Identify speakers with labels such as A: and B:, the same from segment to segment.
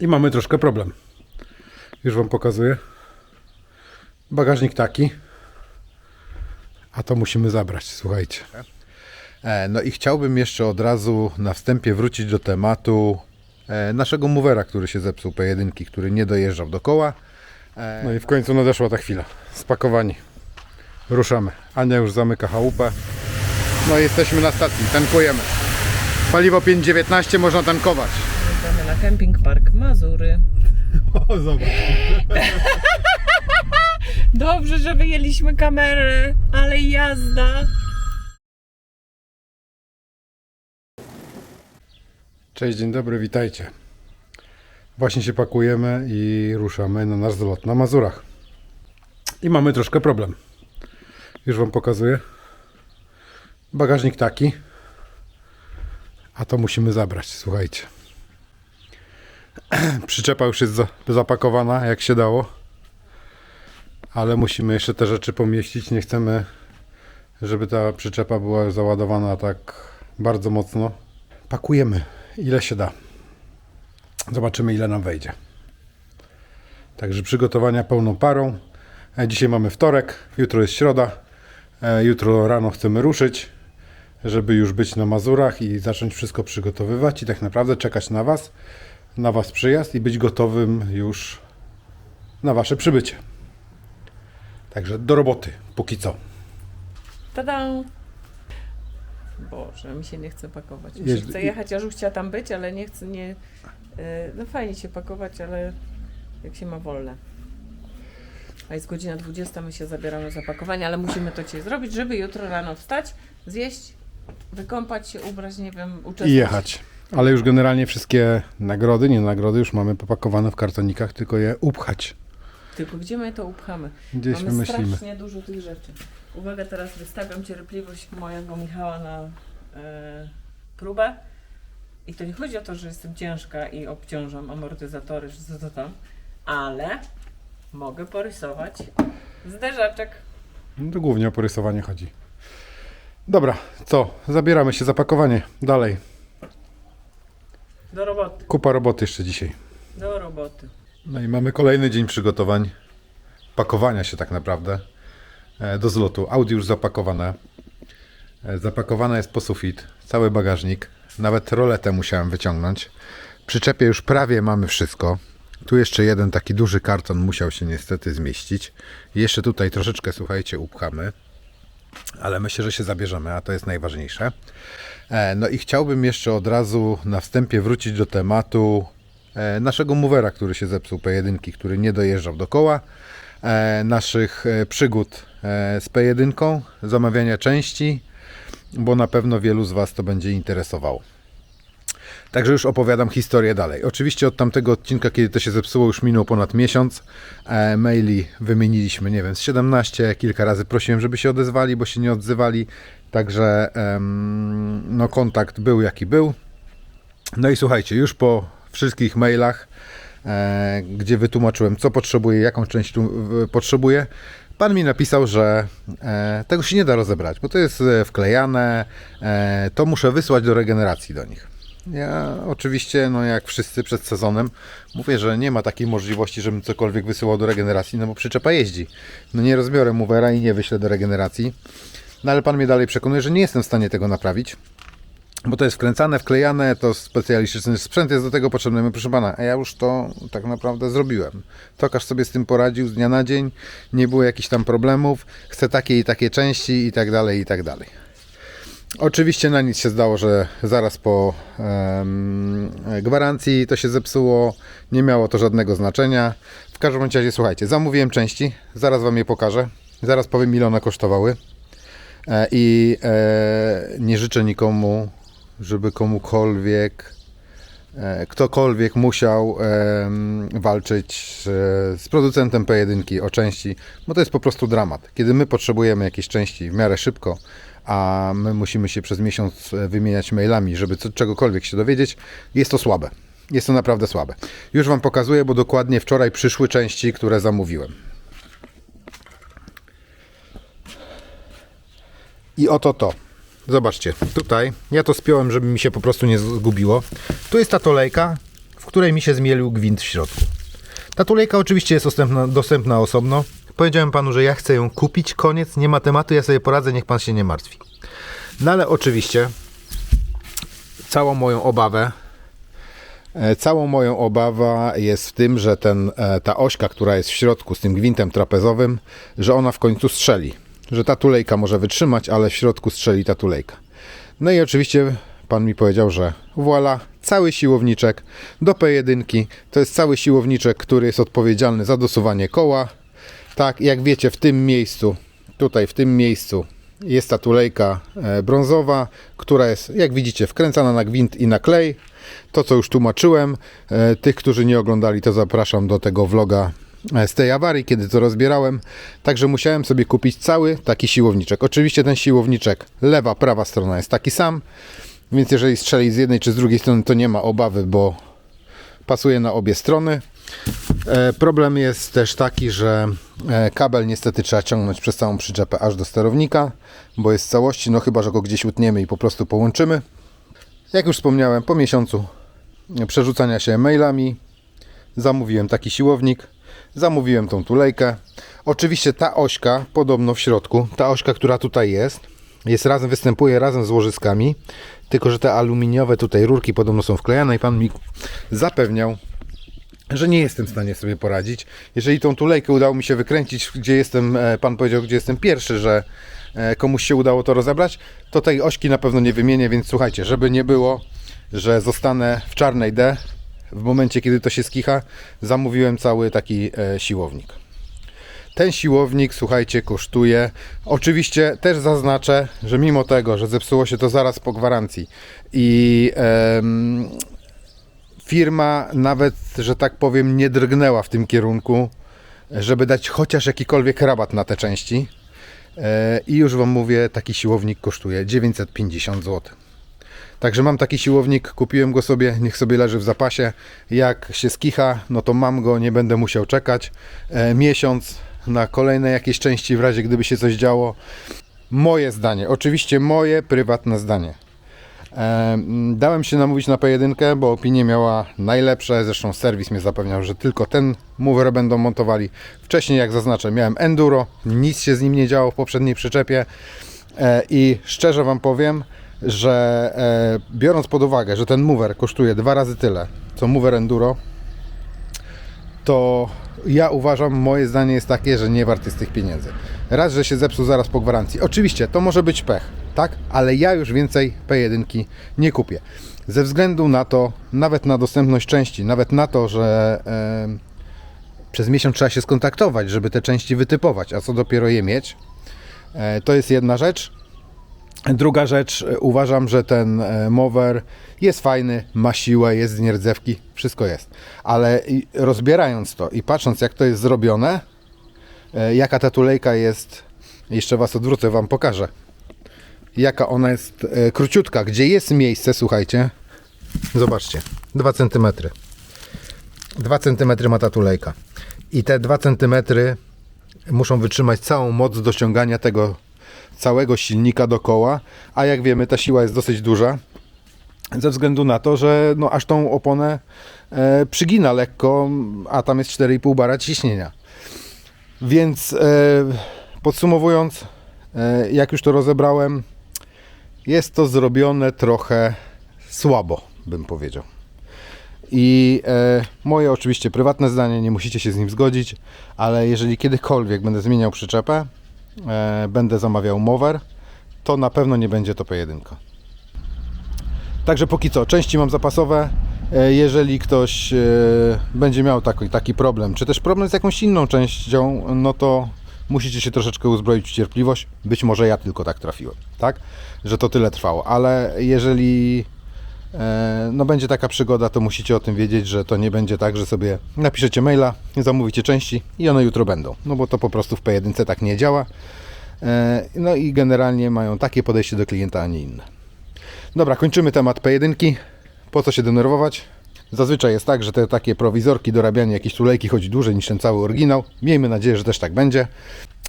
A: I mamy troszkę problem. Już Wam pokazuję. Bagażnik taki. A to musimy zabrać, słuchajcie.
B: E, No i chciałbym jeszcze od razu na wstępie wrócić do tematu e, naszego movera, który się zepsuł, P1, który nie dojeżdżał do koła. E,
A: No i w końcu nadeszła ta chwila. Spakowani. Ruszamy. Ania już zamyka chałupę. No i jesteśmy na stacji. Tankujemy. Paliwo 5,19 można tankować.
C: Jedziemy na Camping Park Mazury.
A: O, zobacz.
C: Dobrze, że wyjęliśmy kamerę, ale jazda.
A: Cześć, dzień dobry, witajcie. Właśnie się pakujemy i ruszamy na nasz zlot na Mazurach. I mamy troszkę problem. Już Wam pokazuję. Bagażnik taki. A to musimy zabrać, słuchajcie. Przyczepa już jest za- zapakowana, jak się dało. Ale musimy jeszcze te rzeczy pomieścić. Nie chcemy, żeby ta przyczepa była załadowana tak bardzo mocno. Pakujemy ile się da. Zobaczymy ile nam wejdzie. Także przygotowania pełną parą. E, Dzisiaj mamy wtorek, jutro jest środa. E, Jutro rano chcemy ruszyć, żeby już być na Mazurach i zacząć wszystko przygotowywać i tak naprawdę czekać na Was, na Was przyjazd i być gotowym już na Wasze przybycie. Także do roboty, póki co.
C: Tada! Boże, mi się nie chce pakować. Mi się
A: Jeździ-
C: chce jechać, ja już chciała tam być, ale nie chcę, nie... y, No fajnie się pakować, ale jak się ma wolne. A jest godzina 20, my się zabieramy za pakowanie, ale musimy to dzisiaj zrobić, żeby jutro rano wstać, zjeść, wykąpać się, ubrać, nie wiem, uczestniczyć.
A: I jechać. Ale już generalnie wszystkie nagrody, nie nagrody, już mamy popakowane w kartonikach, tylko je upchać.
C: Tylko gdzie my to upchamy?
A: Gdzieś
C: Mamy
A: wymyślimy.
C: strasznie dużo tych rzeczy. Uwaga, teraz wystawiam cierpliwość mojego Michała na e, próbę. I to nie chodzi o to, że jestem ciężka i obciążam amortyzatory, czy co to tam, ale mogę porysować zderzaczek.
A: No to głównie o porysowanie chodzi. Dobra, co? Zabieramy się za pakowanie. Dalej.
C: Do roboty,
A: Kupa roboty jeszcze dzisiaj.
C: do roboty.
B: No i mamy kolejny dzień przygotowań, pakowania się tak naprawdę e, do zlotu. Audi już zapakowane. E, Zapakowane jest po sufit, cały bagażnik. Nawet roletę musiałem wyciągnąć. Przyczepie już prawie mamy wszystko. Tu jeszcze jeden taki duży karton musiał się niestety zmieścić. Jeszcze tutaj troszeczkę, słuchajcie, upchamy. Ale myślę, że się zabierzemy, a to jest najważniejsze. E, No i chciałbym jeszcze od razu na wstępie wrócić do tematu e, naszego movera, który się zepsuł, P1, który nie dojeżdżał do koła, e, naszych przygód z P1, zamawiania części, bo na pewno wielu z Was to będzie interesowało. Także już opowiadam historię dalej. Oczywiście od tamtego odcinka, kiedy to się zepsuło, już minął ponad miesiąc. E, maili wymieniliśmy, nie wiem, z 17. Kilka razy prosiłem, żeby się odezwali, bo się nie odzywali. Także em, no, kontakt był jaki był. No i słuchajcie, już po wszystkich mailach, e, gdzie wytłumaczyłem, co potrzebuję, jaką część tu potrzebuję, pan mi napisał, że e, tego się nie da rozebrać, bo to jest e, wklejane, e, to muszę wysłać do regeneracji do nich. Ja oczywiście, no jak wszyscy przed sezonem, mówię, że nie ma takiej możliwości, żebym cokolwiek wysyłał do regeneracji, no bo przyczepa jeździ. No nie rozbiorę movera i nie wyślę do regeneracji. No ale pan mnie dalej przekonuje, że nie jestem w stanie tego naprawić. Bo to jest wkręcane, wklejane, to specjalistyczny sprzęt jest do tego potrzebny. Proszę pana, a ja już to tak naprawdę zrobiłem. Tokarz sobie z tym poradził z dnia na dzień, nie było jakichś tam problemów, chcę takie i takie części i tak dalej, i tak dalej. Oczywiście na nic się zdało, że zaraz po gwarancji to się zepsuło, nie miało to żadnego znaczenia. W każdym razie, słuchajcie, zamówiłem części, zaraz Wam je pokażę, zaraz powiem ile one kosztowały. E, I e, nie życzę nikomu, żeby komukolwiek, e, ktokolwiek musiał em, walczyć e, z producentem P1 o części, bo to jest po prostu dramat. Kiedy my potrzebujemy jakieś części w miarę szybko, a my musimy się przez miesiąc e, wymieniać mailami, żeby co, czegokolwiek się dowiedzieć, jest to słabe. Jest to naprawdę słabe. Już Wam pokazuję, bo dokładnie wczoraj przyszły części, które zamówiłem. I oto to. Zobaczcie, tutaj ja to spiąłem, żeby mi się po prostu nie zgubiło. Tu jest ta tolejka, w w której mi się zmielił gwint w środku. Ta tulejka oczywiście jest dostępna, dostępna osobno. Powiedziałem panu, że ja chcę ją kupić, koniec, nie ma tematu, ja sobie poradzę, niech pan się nie martwi. No ale oczywiście całą moją obawę E, Całą moją obawa jest w tym, że ten, e, ta ośka, która jest w środku z tym gwintem trapezowym, że ona w końcu strzeli. Że ta tulejka może wytrzymać, ale w środku strzeli ta tulejka. No i oczywiście pan mi powiedział, że voilà, cały siłowniczek do P1 to jest cały siłowniczek, który jest odpowiedzialny za dosuwanie koła. Tak, jak wiecie, w tym miejscu, tutaj w tym miejscu jest ta tulejka e, brązowa, która jest, jak widzicie, wkręcana na gwint i na klej. To, co już tłumaczyłem. E, Tych, którzy nie oglądali, to zapraszam do tego vloga e, z tej awarii, kiedy to rozbierałem. Także musiałem sobie kupić cały taki siłowniczek. Oczywiście ten siłowniczek, lewa, prawa strona jest taki sam, więc jeżeli strzeli z jednej czy z drugiej strony, to nie ma obawy, bo pasuje na obie strony. E, Problem jest też taki, że e, kabel niestety trzeba ciągnąć przez całą przyczepę aż do sterownika, bo jest w całości, no chyba, że go gdzieś utniemy i po prostu połączymy. Jak już wspomniałem, po miesiącu przerzucania się mailami zamówiłem taki siłownik, zamówiłem tą tulejkę. Oczywiście ta ośka, podobno w środku, ta ośka, która tutaj jest, jest razem, występuje razem z łożyskami, tylko że te aluminiowe tutaj rurki podobno są wklejane i pan mi zapewniał, że nie jestem w stanie sobie poradzić. Jeżeli tą tulejkę udało mi się wykręcić, gdzie jestem, e, pan powiedział, gdzie jestem pierwszy, że e, komuś się udało to rozebrać, to tej ośki na pewno nie wymienię, więc słuchajcie, żeby nie było, że zostanę w czarnej D w momencie, kiedy to się skicha, zamówiłem cały taki e, siłownik. Ten siłownik, słuchajcie, kosztuje. Oczywiście też zaznaczę, że mimo tego, że zepsuło się to zaraz po gwarancji i firma nawet, że tak powiem, nie drgnęła w tym kierunku, żeby dać chociaż jakikolwiek rabat na te części. E, I już Wam mówię, taki siłownik kosztuje 950 zł. Także mam taki siłownik, kupiłem go sobie, niech sobie leży w zapasie. Jak się skicha, no to mam go, nie będę musiał czekać e, miesiąc na kolejne jakieś części w razie gdyby się coś działo. Moje zdanie, oczywiście moje prywatne zdanie. Dałem się namówić na P1, bo opinie miała najlepsze. Zresztą serwis mnie zapewniał, że tylko ten mover będą montowali. Wcześniej, jak zaznaczę, miałem Enduro, nic się z nim nie działo w poprzedniej przyczepie. E, I szczerze Wam powiem, że e, biorąc pod uwagę, że ten mover kosztuje dwa razy tyle co mover Enduro, to ja uważam, moje zdanie jest takie, że nie wart jest tych pieniędzy. Raz, że się zepsuł zaraz po gwarancji. Oczywiście, to może być pech, tak? Ale ja już więcej P1 nie kupię. Ze względu na to, nawet na dostępność części, nawet na to, że em, przez miesiąc trzeba się skontaktować, żeby te części wytypować, a co dopiero je mieć, e, to jest jedna rzecz. Druga rzecz, e, uważam, że ten e, mower jest fajny, ma siłę, jest z nierdzewki, wszystko jest. Ale rozbierając to i patrząc jak to jest zrobione, e, jaka ta tulejka jest, jeszcze Was odwrócę, Wam pokażę. Jaka ona jest króciutka, gdzie jest miejsce, słuchajcie. Zobaczcie, 2 cm. 2 cm ma ta tulejka. I te 2 cm muszą wytrzymać całą moc do ściągania tego całego silnika do koła, a jak wiemy ta siła jest dosyć duża ze względu na to, że no aż tą oponę e, przygina lekko, a tam jest 4,5 bara ciśnienia. Więc e, podsumowując, e, jak już to rozebrałem, jest to zrobione trochę słabo, bym powiedział. I e, moje oczywiście prywatne zdanie, nie musicie się z nim zgodzić, ale jeżeli kiedykolwiek będę zmieniał przyczepę, będę zamawiał mower, to na pewno nie będzie to P1. Także póki co, części mam zapasowe. E, Jeżeli ktoś e, będzie miał taki, taki problem, czy też problem z jakąś inną częścią, no to musicie się troszeczkę uzbroić w cierpliwość. Być może ja tylko tak trafiłem, tak? Że to tyle trwało, ale jeżeli e, no będzie taka przygoda, to musicie o tym wiedzieć, że to nie będzie tak, że sobie napiszecie maila, zamówicie części i one jutro będą. No bo to po prostu w P1 tak nie działa. E, No i generalnie mają takie podejście do klienta, a nie inne. Dobra, kończymy temat P1. Po co się denerwować? Zazwyczaj jest tak, że te takie prowizorki, dorabianie jakiejś tulejki chodzi dłużej niż ten cały oryginał. Miejmy nadzieję, że też tak będzie.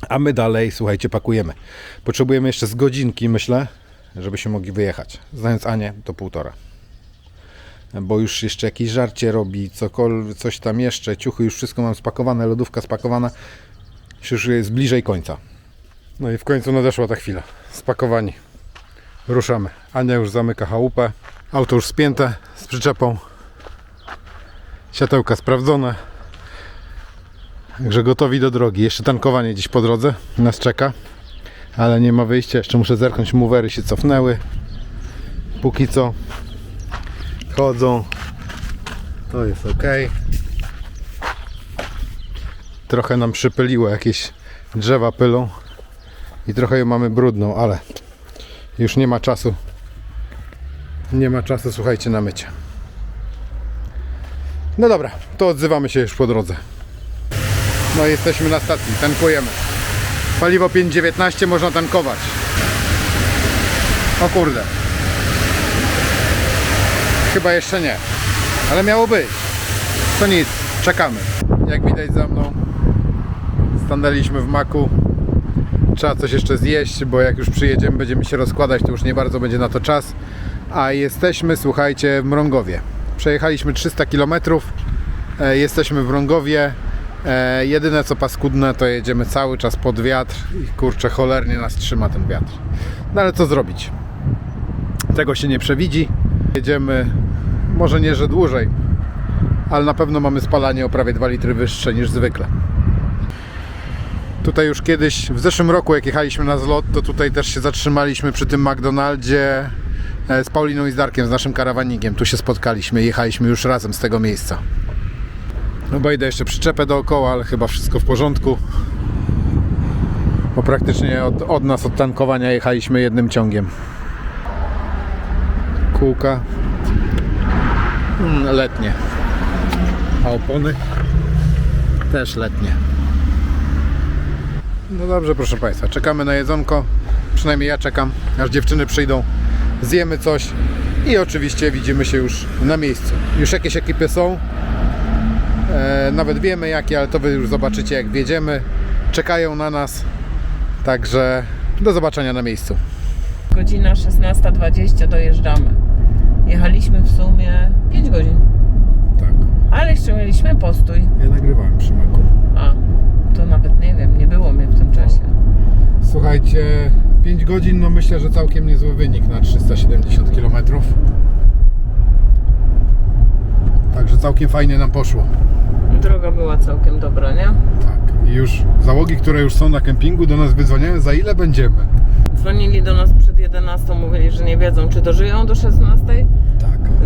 B: A my dalej, słuchajcie, pakujemy. Potrzebujemy jeszcze z godzinki, myślę, żebyśmy mogli wyjechać. Znając Anię, to półtora.
D: Bo już jeszcze jakieś żarcie robi, cokolwiek, coś tam jeszcze, ciuchy już wszystko mam spakowane, lodówka spakowana, już jest bliżej końca.
B: No i w końcu nadeszła ta chwila. Spakowani. Ruszamy. Ania już zamyka chałupę. Auto już spięte z przyczepą. Światełka sprawdzone. Także gotowi do drogi. Jeszcze tankowanie gdzieś po drodze nas czeka. Ale nie ma wyjścia. Jeszcze muszę zerknąć. Movery się cofnęły. Póki co chodzą. To jest ok. Trochę nam przypyliło jakieś drzewa pylą i trochę ją mamy brudną, ale już nie ma czasu. Nie ma czasu, słuchajcie, na mycie. No dobra, to odzywamy się już po drodze. No jesteśmy na stacji, tankujemy. Paliwo 5,19 można tankować. O kurde. Chyba jeszcze nie. Ale miało być. To nic, czekamy. Jak widać za mną, stanęliśmy w maku. Trzeba coś jeszcze zjeść, bo jak już przyjedziemy, będziemy się rozkładać, to już nie bardzo będzie na to czas. A jesteśmy, słuchajcie, w Mrągowie. Przejechaliśmy 300 km. E, jesteśmy w Mrągowie. E, jedyne co paskudne, to jedziemy cały czas pod wiatr i kurczę, cholernie nas trzyma ten wiatr. No ale co zrobić? Tego się nie przewidzi. Jedziemy może nie, że dłużej, ale na pewno mamy spalanie o prawie 2 litry wyższe niż zwykle. Tutaj już kiedyś, w zeszłym roku jak jechaliśmy na zlot, to tutaj też się zatrzymaliśmy przy tym McDonaldzie e, z Pauliną i z Darkiem, z naszym karawanikiem. Tu się spotkaliśmy jechaliśmy już razem z tego miejsca. Obejdę jeszcze przyczepę dookoła, ale chyba wszystko w porządku. Bo praktycznie od, od nas, od tankowania jechaliśmy jednym ciągiem. Kółka. Mm, letnie. A opony? Też letnie. No dobrze, proszę Państwa, czekamy na jedzonko. Przynajmniej ja czekam, aż dziewczyny przyjdą. Zjemy coś i oczywiście widzimy się już na miejscu. Już jakieś ekipy są. E, nawet wiemy jakie, ale to Wy już zobaczycie jak wjedziemy. Czekają na nas. Także do zobaczenia na miejscu.
C: Godzina 16.20 dojeżdżamy. Jechaliśmy w sumie 5 godzin,
B: Tak,
C: ale jeszcze mieliśmy postój.
B: ja nagrywałem przy maku.
C: A, to nawet nie wiem, nie było mnie w tym czasie.
B: Słuchajcie, 5 godzin, no myślę, że całkiem niezły wynik na 370 km. Także całkiem fajnie nam poszło.
C: Droga była całkiem dobra, nie?
B: Tak, i już załogi, które już są na kempingu do nas wydzwoniają, za ile będziemy.
C: Dzwonili do nas przed 11, mówili, że nie wiedzą, czy dożyją do 16.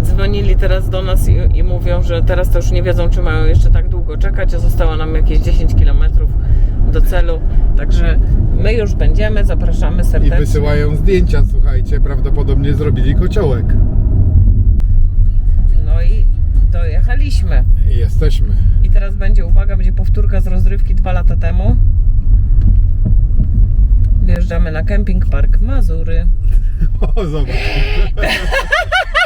C: Dzwonili teraz do nas i, i mówią, że teraz to już nie wiedzą, czy mają jeszcze tak długo czekać, a zostało nam jakieś 10 km do celu. Także my już będziemy, zapraszamy
B: I
C: serdecznie.
B: wysyłają zdjęcia, słuchajcie, prawdopodobnie zrobili kociołek.
C: No i dojechaliśmy.
B: I jesteśmy.
C: I teraz będzie, uwaga, będzie powtórka z rozrywki dwa lata temu. Wjeżdżamy na Camping Park Mazury.
B: O, zobacz.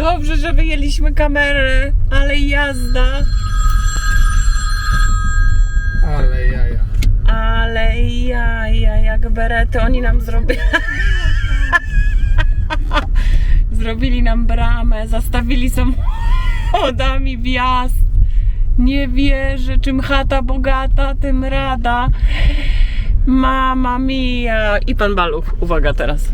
C: Dobrze, że wyjęliśmy kamerę, ale jazda.
B: Ale jaja.
C: Ale jaja, jak berety oni nam zrobili. Zrobili nam bramę, zastawili samochodami wjazd. Nie wierzę, czym chata bogata, tym rada. Mama mia. I pan Baluch, uwaga teraz.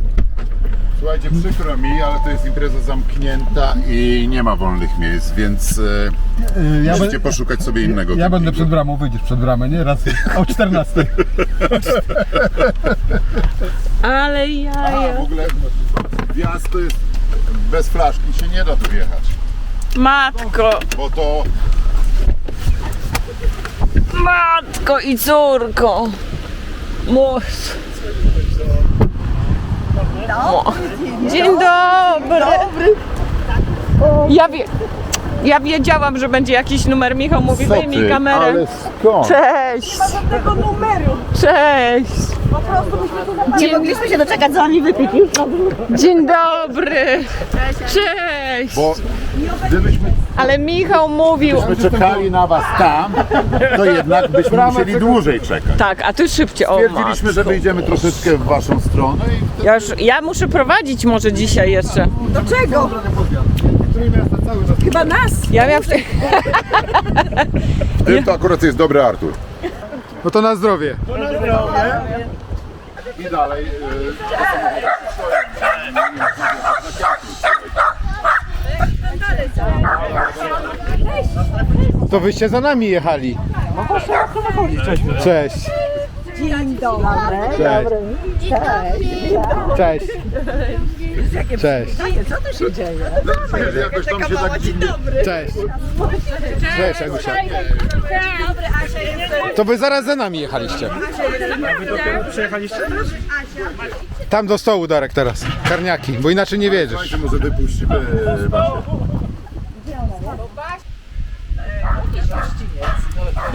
E: Słuchajcie, przykro mi, ale to jest impreza zamknięta i nie ma wolnych miejsc, więc e,
B: Ja,
E: musicie poszukać sobie innego
B: ja będę
E: kempingu.
B: przed bramą, wyjdziesz przed bramę, nie? Raz o 14.
C: Ale
E: A,
C: jaja.
E: w ogóle wjazd to jest bez flaszki się nie da tu wjechać,
C: Matko,
E: bo to
C: matko i córko. Mój. Dzień dobry. Ja, wie, ja wiedziałam, że będzie jakiś numer. Michał mówi, wyjmij kamerę.
E: ale skąd?
C: Cześć.
F: tego numeru.
C: Cześć.
F: Nie mogliśmy się doczekać wami wypić już.
C: Dzień dobry. Cześć.
E: Bo gdybyśmy
C: Ale Michał mówił.
E: my czekali na was tam, to jednak byśmy musieli dłużej czekać.
C: Tak, a ty szybciej. O,
E: Stwierdziliśmy, że
C: matko.
E: wyjdziemy troszeczkę w waszą stronę i
C: Ja, już, ja muszę prowadzić może dzisiaj jeszcze.
F: Do czego?
C: Chyba nas. Ja miałam
E: W tym to akurat jest dobry Artur.
A: No to na zdrowie.
E: I dalej.
A: To wyście za nami jechali. Cześć.
F: Dzień dobry.
A: Cześć. Cześć. Cześć.
F: Co tu się dzieje?
E: Yy, jakoś tam się tak dziwnie...
A: Cześć. Cześć, Agusia. To wy zaraz za nami jechaliście. Tam do stołu, Darek, teraz. Karniaki, bo inaczej nie wiedziesz.
E: Słuchajcie, może wypuścimy Basię.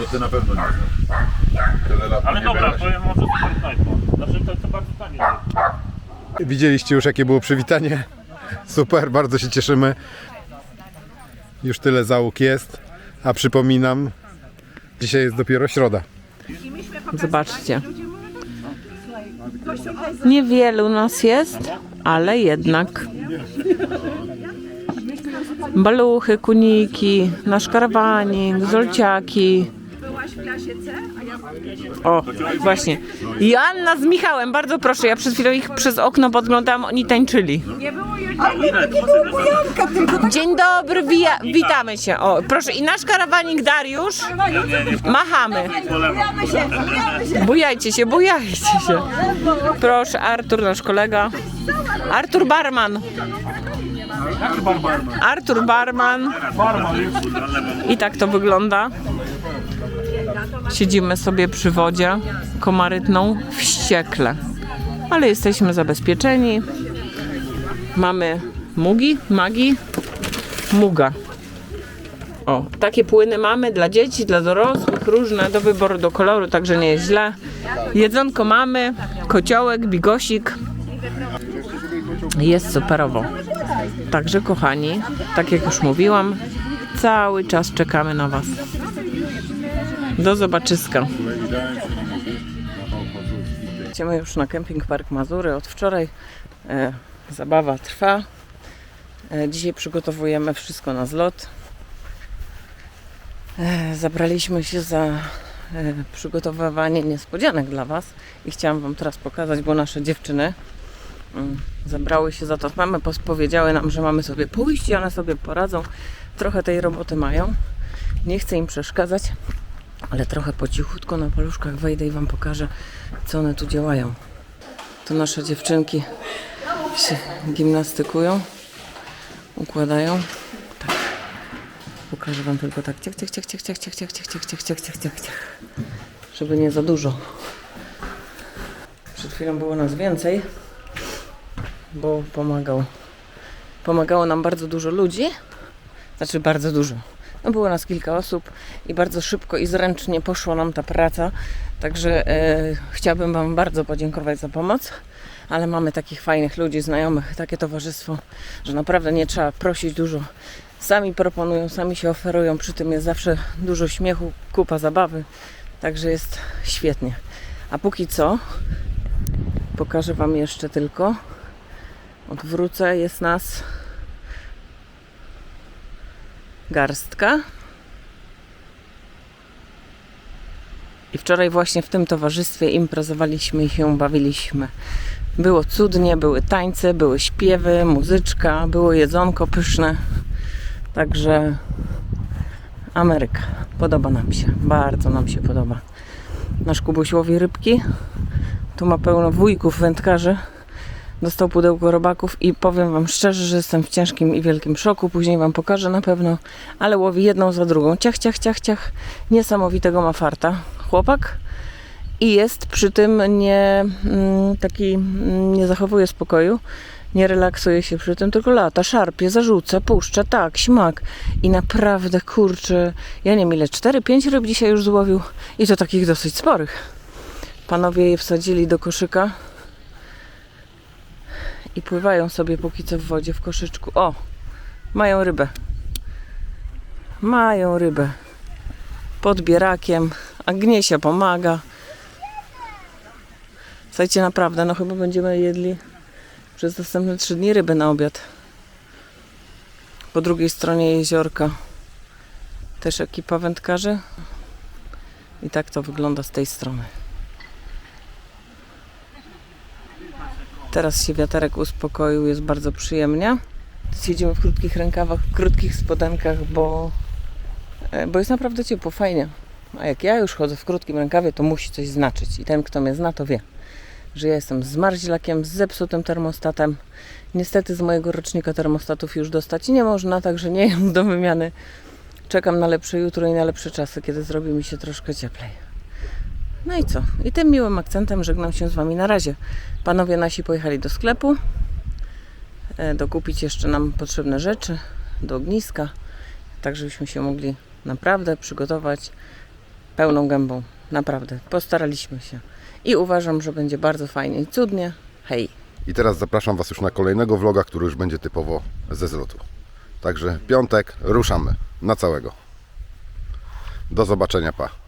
E: No ty na pewno nie znasz. Tyle lat
G: Ale
E: nie
G: dobra, powiem może. Znaczy to, to bardzo tanie.
A: Widzieliście już, jakie było przywitanie. Super, bardzo się cieszymy. Już tyle załóg jest. A przypominam, dzisiaj jest dopiero środa.
C: Zobaczcie. Niewielu nas jest, ale jednak. Baluchy, kuniki, nasz karawanik, zolciaki. O, właśnie. Joanna z Michałem, bardzo proszę, ja przed chwilą ich przez okno podglądałam, oni tańczyli. Dzień dobry, witamy się. O, proszę, i nasz karawanik Dariusz. Machamy. Bujajcie się, bujajcie się. Proszę, Artur, nasz kolega. Artur Barman. Artur Barman. I tak to wygląda. Siedzimy sobie przy wodzie komarytną wściekle. Ale jesteśmy zabezpieczeni. Mamy mugi, magi, muga. O, takie płyny mamy dla dzieci, dla dorosłych, różne do wyboru, do koloru, także nie jest źle. Jedzonko mamy, kociołek, bigosik. Jest superowo. Także kochani, tak jak już mówiłam, cały czas czekamy na Was. Do zobaczyska. Idziemy już na Camping Park Mazury od wczoraj. E, zabawa trwa. E, dzisiaj przygotowujemy wszystko na zlot. E, Zabraliśmy się za e, przygotowywanie niespodzianek dla Was i chciałam Wam teraz pokazać, bo nasze dziewczyny mm, zabrały się za to. Mamy powiedziały nam, że mamy sobie pójść i one sobie poradzą. Trochę tej roboty mają. Nie chcę im przeszkadzać, ale trochę po cichutku na paluszkach wejdę i Wam pokażę, co one tu działają. Tu nasze dziewczynki się gimnastykują, układają. Tak. Pokażę Wam tylko tak. Ciach, ciach, ciach, ciach, ciach, ciach, ciach, ciach, ciach, ciach, ciach, ciach, ciach. Żeby nie za dużo. Przed chwilą było nas więcej, bo pomagał. Pomagało nam bardzo dużo ludzi. Znaczy bardzo dużo. No było nas kilka osób i bardzo szybko i zręcznie poszła nam ta praca. Także e, chciałabym Wam bardzo podziękować za pomoc. Ale mamy takich fajnych ludzi, znajomych, takie towarzystwo, że naprawdę nie trzeba prosić dużo. Sami proponują, sami się oferują, przy tym jest zawsze dużo śmiechu, kupa zabawy, także jest świetnie. A póki co, pokażę Wam jeszcze tylko, odwrócę, jest nas garstka. I wczoraj właśnie w tym towarzystwie imprezowaliśmy i się bawiliśmy. Było cudnie, były tańce, były śpiewy, muzyczka, było jedzonko pyszne. Także Ameryka. Podoba nam się. Bardzo nam się podoba. Nasz Kubuś łowi rybki. Tu ma pełno wujków, wędkarzy. Dostał pudełko robaków i powiem Wam szczerze, że jestem w ciężkim i wielkim szoku. Później Wam pokażę na pewno, ale łowi jedną za drugą. Ciach, ciach, ciach, ciach. Niesamowitego ma farta. Chłopak i jest przy tym nie mm, taki, mm, nie zachowuje spokoju, nie relaksuje się przy tym, tylko lata, szarpie, zarzuca, puszcza, tak, śmak. I naprawdę, kurczę, ja nie wiem ile, 4-5 ryb dzisiaj już złowił i to takich dosyć sporych. Panowie je wsadzili do koszyka i pływają sobie póki co w wodzie w koszyczku. O, mają rybę. Mają rybę. Pod bierakiem. Agniesia pomaga. Słuchajcie, naprawdę, no chyba będziemy jedli przez następne trzy dni ryby na obiad. Po drugiej stronie jeziorka też ekipa wędkarzy. I tak to wygląda z tej strony. Teraz się wiaterek uspokoił, jest bardzo przyjemnie. Siedzimy w krótkich rękawach, w krótkich spodenkach, bo, e, bo jest naprawdę ciepło, fajnie. A jak ja już chodzę w krótkim rękawie, to musi coś znaczyć. I ten, kto mnie zna, to wie, że ja jestem z marźlakiem, z zepsutym termostatem. Niestety z mojego rocznika termostatów już dostać nie można, także nie jest do wymiany. Czekam na lepsze jutro i na lepsze czasy, kiedy zrobi mi się troszkę cieplej. No i co? I tym miłym akcentem żegnam się z Wami na razie. Panowie nasi pojechali do sklepu, e, dokupić jeszcze nam potrzebne rzeczy do ogniska, tak żebyśmy się mogli naprawdę przygotować pełną gębą. Naprawdę, postaraliśmy się. I uważam, że będzie bardzo fajnie i cudnie. Hej!
B: I teraz zapraszam Was już na kolejnego vloga, który już będzie typowo ze zlotu. Także piątek ruszamy na całego. Do zobaczenia, pa.